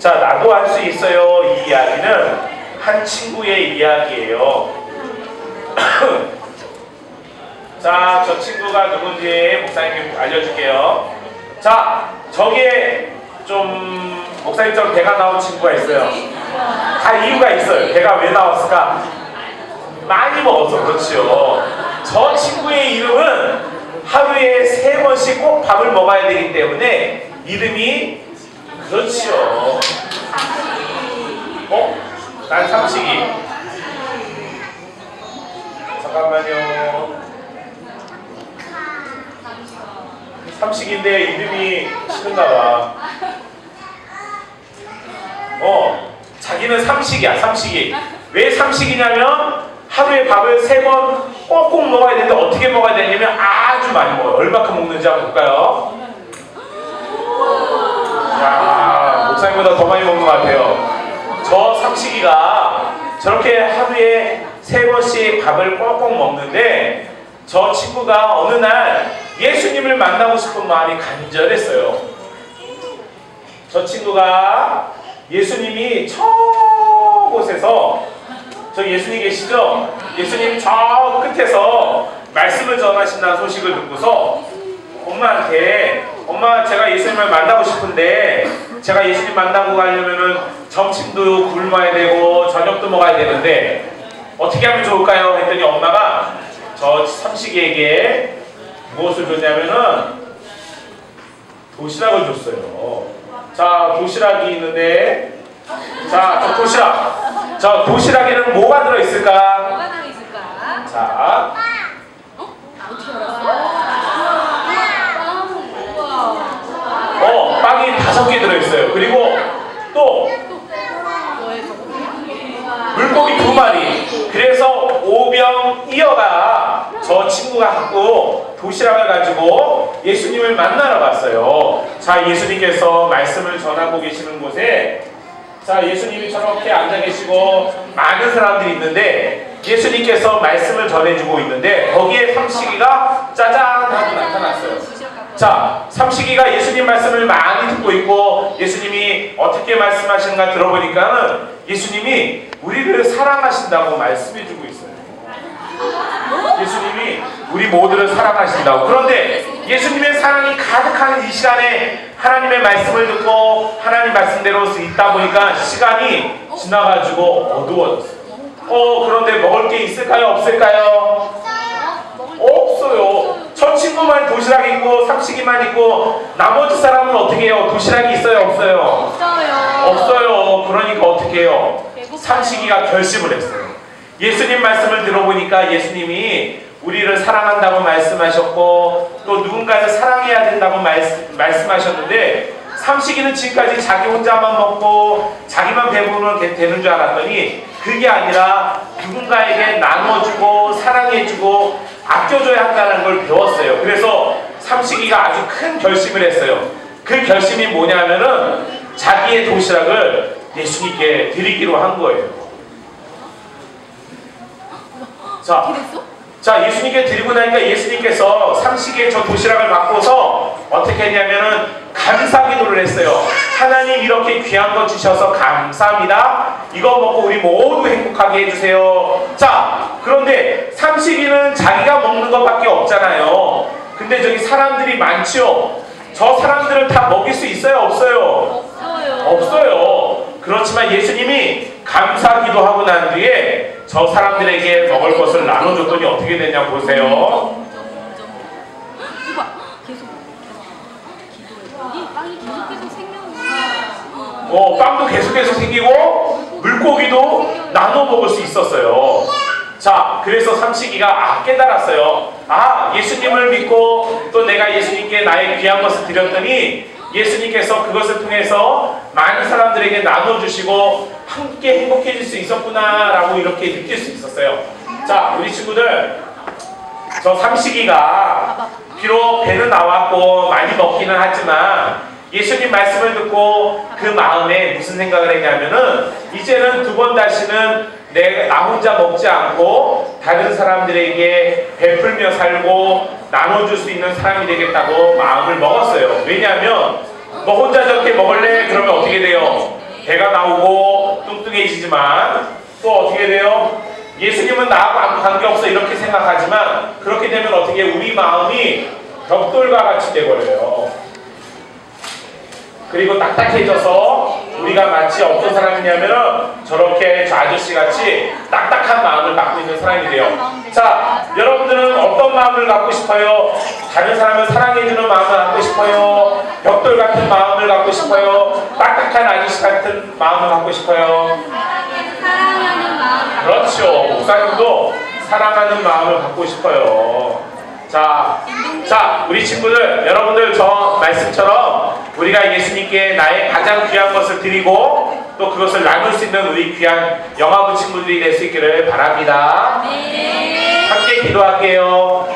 자, 나도 할 수 있어요. 이 이야기는 한 친구의 이야기예요. 자, 저 친구가 누군지 목사님께 알려줄게요. 자, 저기에 좀 목사님처럼 배가 나온 친구가 있어요. 다 이유가 있어요. 배가 왜 나왔을까? 많이 먹어서 그렇지요. 저 친구의 이름은 하루에 세 번씩 꼭 밥을 먹어야 되기 때문에 이름이 그렇지요. 어? 난 삼식이. 잠깐만요. 삼식인데 이름이 싫은가 봐. 어, 자기는 삼식이야, 삼식이. 왜 삼식이냐면 하루에 밥을 세 번 꼭꼭 먹어야 되는데 어떻게 먹어야 되냐면 아주 많이 먹어요. 얼마큼 먹는지 한번 볼까요? 야, 목사님보다 더 많이 먹는 것 같아요. 저 삼식이가 저렇게 하루에 세 번씩 밥을 꼭꼭 먹는데 저 친구가 어느 날 예수님을 만나고 싶은 마음이 간절했어요. 저 친구가 예수님이 저 곳에서 저 예수님 계시죠? 예수님 저 끝에서 말씀을 전하신다는 소식을 듣고서 엄마한테 엄마 제가 예수님을 만나고 싶은데 제가 예수님 만나고 가려면은 점심도 굶어야 되고 저녁도 먹어야 되는데 어떻게 하면 좋을까요? 했더니 엄마가 저 삼식이에게 무엇을 줬냐면은 도시락을 줬어요. 자 도시락이 있는데 자저 도시락 저 도시락에는 뭐가 들어있을까 자 어떻게 알았어? 우와. 어, 빵이 다섯 개 들어있어요. 그리고 또 뭐에 물고기 두 마리. 그래서 오병 이어가 저 친구가 갖고 도시락을 가지고 예수님을 만나러 갔어요. 자, 예수님께서 말씀을 전하고 계시는 곳에 자, 예수님이 저렇게 앉아 계시고 많은 사람들이 있는데 예수님께서 말씀을 전해주고 있는데 거기에 삼식이가 짜잔 하고 나타났어요. 자, 삼식이가 예수님 말씀을 많이 듣고 있고 예수님이 어떻게 말씀하시는가 들어보니까는 예수님이 우리를 사랑하신다고 말씀해주고 있어요. 예수님이 우리 모두를 사랑하신다고. 그런데 예수님의 사랑이 가득한 이 시간에 하나님의 말씀을 듣고 하나님 말씀대로 있다 보니까 시간이 지나가지고 어두워졌어요. 어, 그런데 먹을 게 있을까요? 없을까요? 없어요. 저 친구만 도시락 있고 삼식이만 있고 나머지 사람은 어떻게 해요? 도시락이 있어요? 없어요? 없어요. 없어요. 그러니까 어떻게 해요? 배고파요. 삼식이가 결심을 했어요. 예수님 말씀을 들어보니까 예수님이 우리를 사랑한다고 말씀하셨고 또 누군가를 사랑해야 된다고 말씀, 말씀하셨는데 삼식이는 지금까지 자기 혼자만 먹고 자기만 배부르면 되- 되는 줄 알았더니 그게 아니라 누군가에게 나눠주고 사랑해주고 아껴줘야 한다는 걸 배웠어요. 그래서 삼식이가 아주 큰 결심을 했어요. 그 결심이 뭐냐면은 자기의 도시락을 예수님께 드리기로 한 거예요. 자? 자 예수님께 드리고 나니까 예수님께서 삼식의 저 도시락을 받고서 어떻게 했냐면은 감사 기도를 했어요. 하나님 이렇게 귀한 거 주셔서 감사합니다. 이거 먹고 우리 모두 행복하게 해주세요. 자 그런데 삼식이는 자기가 먹는 것밖에 없잖아요. 근데 저기 사람들이 많지요. 저 사람들을 다 먹일 수 있어요 없어요? 없어요. 없어요. 그렇지만 예수님이 감사 기도하고 난 뒤에 저 사람들에게 먹을 것을 나눠줬더니 어떻게 되냐 보세요. 이봐, 계속 기도했더니 빵이 계속해서 생명이. 어, 빵도 계속해서 생기고 물고기도 나눠 먹을 수 있었어요. 자, 그래서 삼식이가 아 깨달았어요. 아, 예수님을 믿고 또 내가 예수님께 나의 귀한 것을 드렸더니 예수님께서 그것을 통해서 많은 사람들에게 나눠주시고 함께 행복해질 수 있었구나라고 이렇게 느낄 수 있었어요. 자, 우리 친구들, 저 삼식이가 비록 배는 나왔고 많이 먹기는 하지만 예수님 말씀을 듣고 그 마음에 무슨 생각을 했냐면은 이제는 두 번 다시는 내가 나 혼자 먹지 않고 다른 사람들에게 베풀며 살고 나눠줄 수 있는 사람이 되겠다고 마음을 먹었어요. 왜냐하면 뭐 혼자 저렇게 먹을래? 그러면 어떻게 돼요? 나오고 뚱뚱해지지만 또 어떻게 돼요? 예수님은 나하고 아무 관계없어 이렇게 생각하지만 그렇게 되면 어떻게 우리 마음이 벽돌과 같이 돼버려요. 그리고 딱딱해져서 우리가 마치 어떤 사람이냐면은 저렇게 저 아저씨 같이 딱딱한 마음을 갖고 있는 사람이 돼요. 자, 여러분들은 어떤 마음을 갖고 싶어요? 다른 사람을 사랑해주는 마음을 갖고 싶어요? 벽돌 같은 마음을 갖고 싶어요? 딱딱한 아저씨 같은 마음을 갖고 싶어요? 그렇죠. 목사님도 사랑하는 마음을 갖고 싶어요. 자, 자, 우리 친구들, 여러분들 저 말씀처럼 우리가 예수님께 나의 가장 귀한 것을 드리고 또 그것을 나눌 수 있는 우리 귀한 영화부 친구들이 될 수 있기를 바랍니다. 네. 함께 기도할게요.